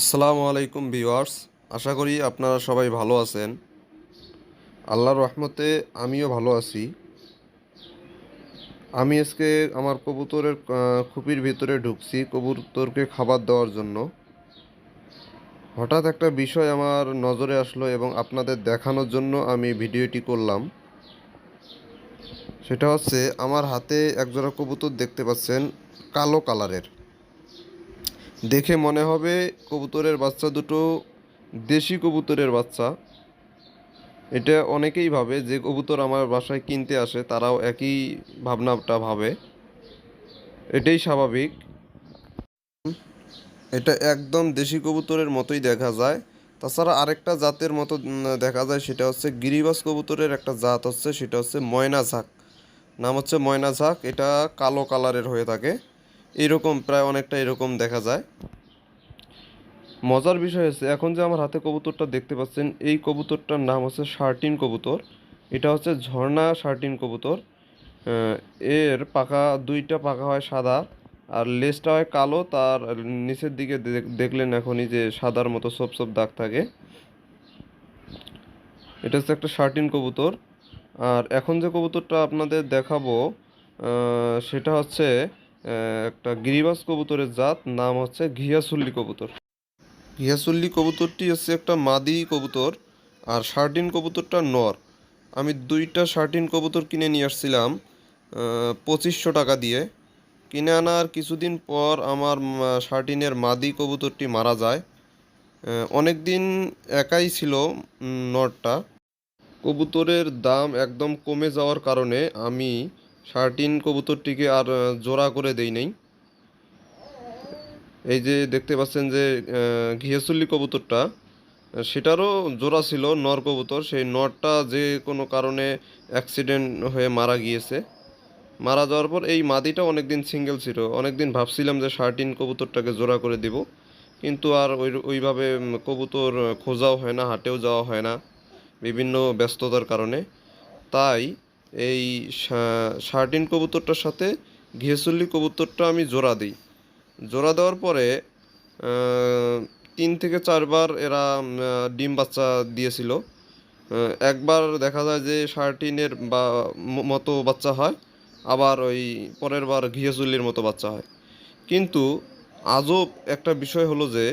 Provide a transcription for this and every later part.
আসসালামু আলাইকুম ভিউয়ার্স, আশা করি আপনারা সবাই ভালো আছেন। আল্লাহর রহমতে আমিও ভালো আছি। আমি আজকে আমার কবুতরের খুপির ভিতরে ঢুকছি কবুতরকে খাবার দেওয়ার জন্য। হঠাৎ একটা বিষয় আমার নজরে আসলো এবং আপনাদের দেখানোর জন্য আমি ভিডিওটি করলাম। সেটা হচ্ছে, আমার হাতে একজোড়া কবুতর দেখতে পাচ্ছেন, কালো কালারের। দেখে মনে হবে কবুতরের বাচ্চা দুটো দেশি কবুতরের বাচ্চা। এটা অনেকেই ভাবে যে কবুতর আমার বাসায় কিনতে আসে, তারাও একই ভাবনাটা ভাবে। এটাই স্বাভাবিক। এটা একদম দেশি কবুতরের মতোই দেখা যায়। তাছাড়া আরেকটা জাতের মতো দেখা যায়, সেটা হচ্ছে গিরিবাস কবুতরের একটা জাত হচ্ছে, সেটা হচ্ছে ময়না ঝাঁক নাম হচ্ছে ময়না ঝাঁক এটা কালো কালারের হয়ে থাকে। এরকম, প্রায় অনেকটা এরকম দেখা যায়। মজার বিষয় হচ্ছে, এখন যে আমার হাতে কবুতরটা দেখতে পাচ্ছেন, এই কবুতরটার নাম হচ্ছে শার্টিন কবুতর। এটা হচ্ছে ঝর্ণা শার্টিন কবুতর। এর পাখা, দুইটা পাখা হয় সাদা, আর লেজটা হয় কালো, তার নিচের দিকে দেখ- দেখলেন এখনই যে সাদার মতো সব সব দাগ থাকে। এটা হচ্ছে একটা শার্টিন কবুতর। আর এখন যে কবুতরটা আপনাদের দেখাবো সেটা হচ্ছে একটা গিরিবাস কবুতরের জাত, নাম হচ্ছে ঘিয়াসুল্লি কবুতর। ঘিয়াসুল্লি কবুতরটি হচ্ছে একটা মাদি কবুতর আর শার্টিন কবুতরটা নর। আমি দুইটা শার্টিন কবুতর কিনে নিয়ে আসছিলাম পঁচিশশো টাকা দিয়ে। কিনে আনার কিছুদিন পর আমার শার্টিনের মাদি কবুতরটি মারা যায়। অনেক দিন একাই ছিল নরটা। কবুতরের দাম একদম কমে যাওয়ার কারণে আমি শার্টিন কবুতরটিকে আর জোড়া করে দেই নাই। এই যে দেখতে পাচ্ছেন যে আহ, ঘিয়াচুল্লি কবুতরটা সেটারও জোড়া ছিল নর কবুতর। সেই নরটা যে কোনো কারণে অ্যাক্সিডেন্ট হয়ে মারা গিয়েছে। মারা যাওয়ার পর এই মাদিটা অনেকদিন সিঙ্গেল ছিল। অনেকদিন ভাবছিলাম যে শার্টিন কবুতরটাকে জোড়া করে দিব। কিন্তু আর ওই ওইভাবে কবুতর খোঁজাও হয় না হাটেও যাওয়া হয় না বিভিন্ন ব্যস্ততার কারণে। তাই এই শার্টিন কবুতরটার সাথে ঘিয়েচুল্লি কবুতরটা আমি জোড়া দিই। জোড়া দেওয়ার পরে তিন থেকে চারবার এরা ডিম বাচ্চা দিয়েছিল। একবার দেখা যায় যে শার্টিনের বা মতো বাচ্চা হয়, আবার ওই পরের বার ঘিয়াচুল্লির মতো বাচ্চা হয়। কিন্তু আজব একটা বিষয় হলো যে,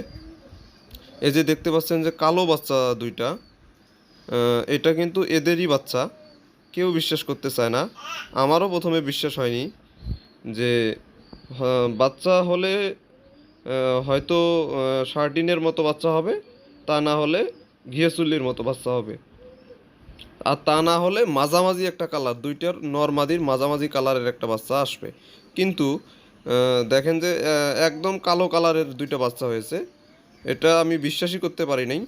এই যে দেখতে পাচ্ছেন যে কালো বাচ্চা দুইটা এটা কিন্তু এদেরই বাচ্চা। কেউ বিশ্বাস করতে চায় না। আমারও প্রথমে বিশ্বাস হয়নি যে বাচ্চা হলে হয়তো শার্টিনের মতো বাচ্চা হবে, তা না হলে ঘিয়েচুল্লির মতো বাচ্চা হবে। আর তা না হলে মাঝামাঝি একটা কালার দুইটার নর্মাদির মাঝামাঝি কালারের একটা বাচ্চা আসবে। কিন্তু দেখেন যে একদম কালো কালারের দুইটা বাচ্চা হয়েছে। এটা আমি বিশ্বাসই করতে পারি নাই।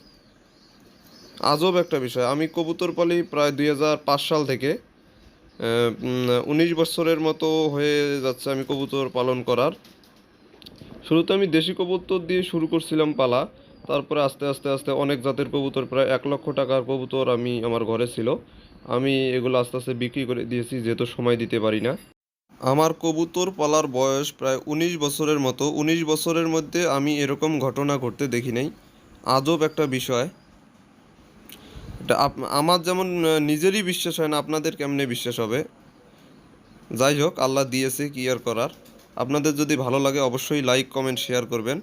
আজব একটা বিষয়। আমি কবুতর পালি প্রায় দুই হাজার পাঁচ সাল থেকে উনিশ বছরের মতো হয়ে যাচ্ছে আমি কবুতর পালন করার। শুরুতে আমি দেশি কবুতর দিয়ে শুরু করছিলাম পালা। তারপরে আস্তে আস্তে আস্তে অনেক জাতের কবুতর, প্রায় এক লক্ষ টাকার কবুতর আমি আমার ঘরে ছিল। আমি এগুলো আস্তে আস্তে বিক্রি করে দিয়েছি, যেহেতু সময় দিতে পারি না। আমার কবুতর পালার বয়স প্রায় উনিশ বছরের মতো। উনিশ বছরের মধ্যে আমি এরকম ঘটনা ঘটতে দেখি নাই। আজব একটা বিষয়। আমার যেমন নিজেরই বিশ্বাস হয় না, আপনাদের কেমনে বিশ্বাস হবে? যাই হোক, আল্লাহ দিয়েছে কি আর করার। আপনাদের যদি ভালো লাগে, অবশ্যই লাইক কমেন্ট শেয়ার করবেন।